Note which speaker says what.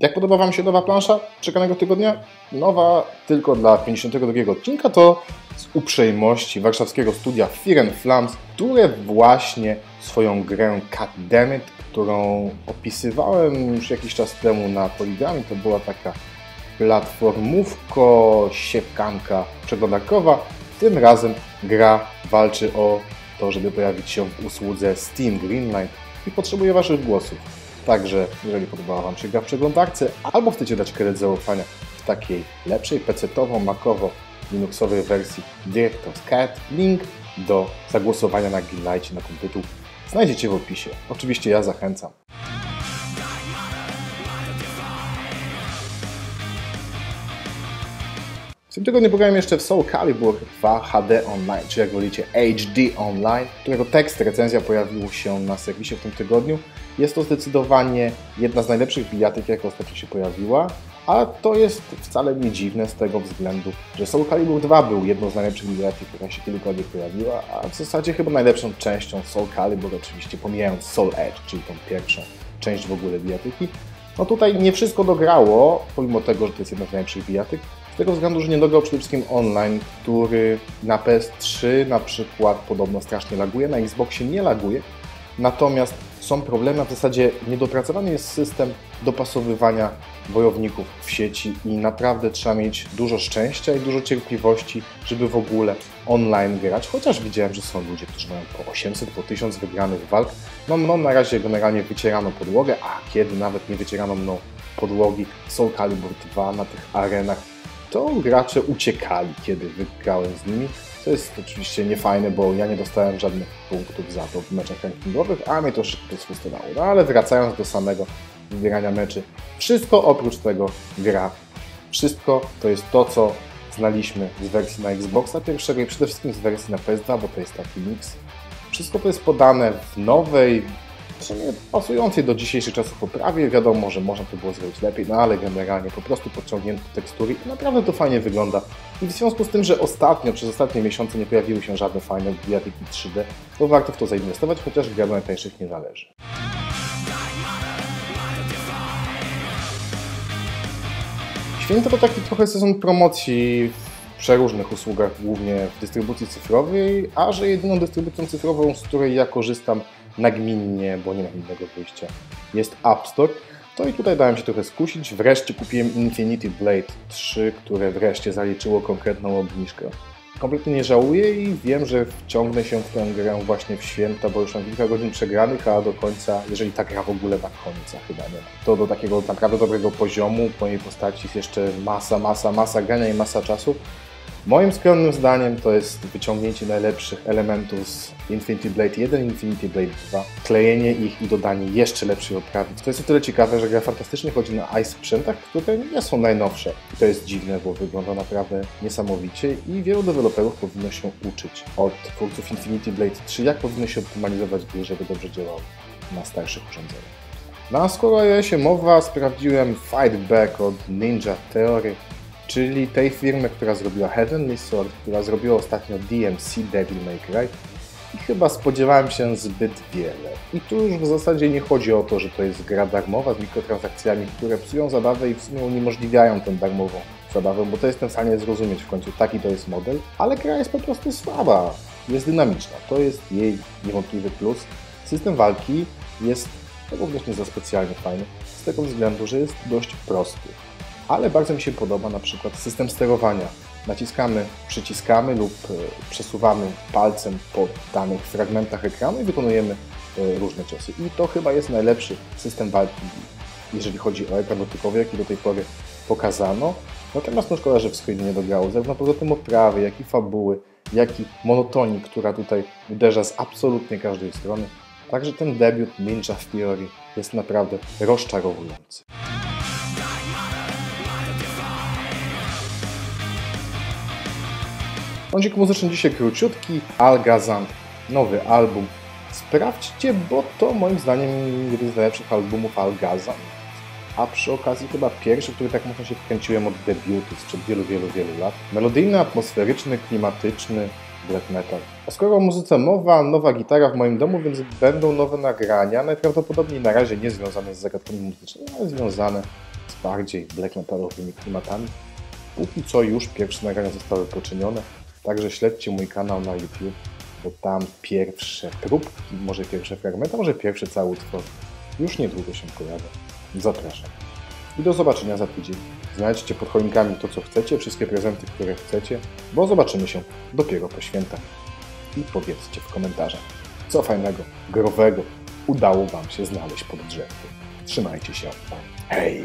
Speaker 1: Jak podoba Wam się nowa plansza czekanego tygodnia? Nowa tylko dla 52 odcinka to z uprzejmości warszawskiego studia Fear Flams, które właśnie swoją grę Cat którą opisywałem już jakiś czas temu na Poligami, to była taka platformówko, siekanka przeglądarkowa. Tym razem gra walczy o to, żeby pojawić się w usłudze Steam Greenlight i potrzebuje Waszych głosów. Także, jeżeli podobała Wam się gra w przeglądarce, albo chcecie dać kredyt zaufania w takiej lepszej PC-towo, makowo, linuxowej wersji Director's Cat, link do zagłosowania na Greenlightie na tytuł znajdziecie w opisie. Oczywiście ja zachęcam. Tym tygodniu pograłem jeszcze w Soul Calibur 2 HD Online, czy jak wolicie HD Online, którego tekst, recenzja pojawił się na serwisie w tym tygodniu. Jest to zdecydowanie jedna z najlepszych bijatyk, jaka ostatnio się pojawiła, a to jest wcale nie dziwne z tego względu, że Soul Calibur 2 był jedną z najlepszych bijatyk, która się kiedykolwiek pojawiła, a w zasadzie chyba najlepszą częścią Soul Calibur, oczywiście pomijając Soul Edge, czyli tą pierwszą część w ogóle bijatyki. No tutaj nie wszystko dograło, pomimo tego, że to jest jedna z najlepszych bijatyk, z tego względu, że nie dograł przede wszystkim online, który na PS3 na przykład podobno strasznie laguje, na Xboxie nie laguje, natomiast są problemy, w zasadzie niedopracowany jest system dopasowywania wojowników w sieci i naprawdę trzeba mieć dużo szczęścia i dużo cierpliwości, żeby w ogóle online grać, chociaż widziałem, że są ludzie, którzy mają po 800, po 1000 wygranych walk. No mną na razie generalnie wycierano podłogę, a kiedy nawet nie wycierano mną podłogi Soul Calibur 2 na tych arenach, to gracze uciekali, kiedy wygrałem z nimi. To jest oczywiście niefajne, bo ja nie dostałem żadnych punktów za to w meczach rankingowych, a mnie to szybko sfrustrowało. No ale wracając do samego wybierania meczy, wszystko oprócz tego gra. Wszystko to jest to, co znaliśmy z wersji na Xboxa pierwszego i przede wszystkim z wersji na PS2, bo to jest taki mix. Wszystko to jest podane w nowej, w sumie pasującej do dzisiejszych czasów poprawie. Wiadomo, że można to było zrobić lepiej, no ale generalnie po prostu podciągnięto tekstury i naprawdę to fajnie wygląda. I w związku z tym, że ostatnio, przez ostatnie miesiące nie pojawiły się żadne fajne bijatyki 3D, to warto w to zainwestować, chociaż gra do najtańszych nie należy. Święto to taki trochę sezon promocji w przeróżnych usługach, głównie w dystrybucji cyfrowej, a że jedyną dystrybucją cyfrową, z której ja korzystam nagminnie, bo nie mam innego wyjścia, jest App Store, to i tutaj dałem się trochę skusić. Wreszcie kupiłem Infinity Blade 3, które wreszcie zaliczyło konkretną obniżkę. Kompletnie nie żałuję i wiem, że wciągnę się w tę grę właśnie w święta, bo już mam kilka godzin przegranych, a do końca, jeżeli ta gra w ogóle ma końca, chyba nie. To do takiego naprawdę dobrego poziomu, po jej postaci jest jeszcze masa, masa, masa grania i masa czasu. Moim skromnym zdaniem to jest wyciągnięcie najlepszych elementów z Infinity Blade 1 i Infinity Blade 2, klejenie ich i dodanie jeszcze lepszej oprawy. To jest o tyle ciekawe, że gra fantastycznie chodzi na ice sprzętach, które nie są najnowsze. I to jest dziwne, bo wygląda naprawdę niesamowicie i wielu deweloperów powinno się uczyć od twórców Infinity Blade 3, jak powinno się optymalizować gry, żeby dobrze działały na starszych urządzeniach. Na skoro się mowa, sprawdziłem Fightback od Ninja Theory, czyli tej firmy, która zrobiła Heavenly Sword, która zrobiła ostatnio DMC Devil May Cry. I chyba spodziewałem się zbyt wiele. I tu już w zasadzie nie chodzi o to, że to jest gra darmowa z mikrotransakcjami, które psują zabawę i w sumie uniemożliwiają tę darmową zabawę, bo to jestem w stanie zrozumieć w końcu, taki to jest model, ale gra jest po prostu słaba, jest dynamiczna, to jest jej niewątpliwy plus. System walki jest również nie za specjalnie fajny, z tego względu, że jest dość prosty ale bardzo mi się podoba na przykład system sterowania. Naciskamy, przyciskamy lub e, przesuwamy palcem po danych fragmentach ekranu i wykonujemy e, różne ciosy. I to chyba jest najlepszy system walki, jeżeli chodzi o ekran dotykowy, jaki do tej pory pokazano. Natomiast no szkoda, że w screenie nie dograło, zarówno poza tym oprawy, jak i fabuły, jak i monotonii, która tutaj uderza z absolutnie każdej strony. Także ten debiut Ninja Theory jest naprawdę rozczarowujący. Kącik muzyczny dzisiaj króciutki, Algazan, nowy album. Sprawdźcie, bo to moim zdaniem jeden z najlepszych albumów Algazan. A przy okazji chyba pierwszy, który tak mocno się wkręciłem od debiutu sprzed wielu, wielu, wielu lat. Melodyjny, atmosferyczny, klimatyczny, black metal. A skoro o muzyce mowa, nowa gitara w moim domu, więc będą nowe nagrania, najprawdopodobniej na razie nie związane z zagadkami muzycznymi, ale związane z bardziej black metalowymi klimatami. Póki co już pierwsze nagrania zostały poczynione, także śledźcie mój kanał na YouTube, bo tam pierwsze próbki, może pierwsze fragmenty, może pierwszy cały utwór już niedługo się pojawią. Zapraszam. I do zobaczenia za tydzień. Znajdźcie pod choinkami to, co chcecie, wszystkie prezenty, które chcecie, bo zobaczymy się dopiero po świętach. I powiedzcie w komentarzach, co fajnego, growego udało Wam się znaleźć pod drzewkiem. Trzymajcie się. Hej!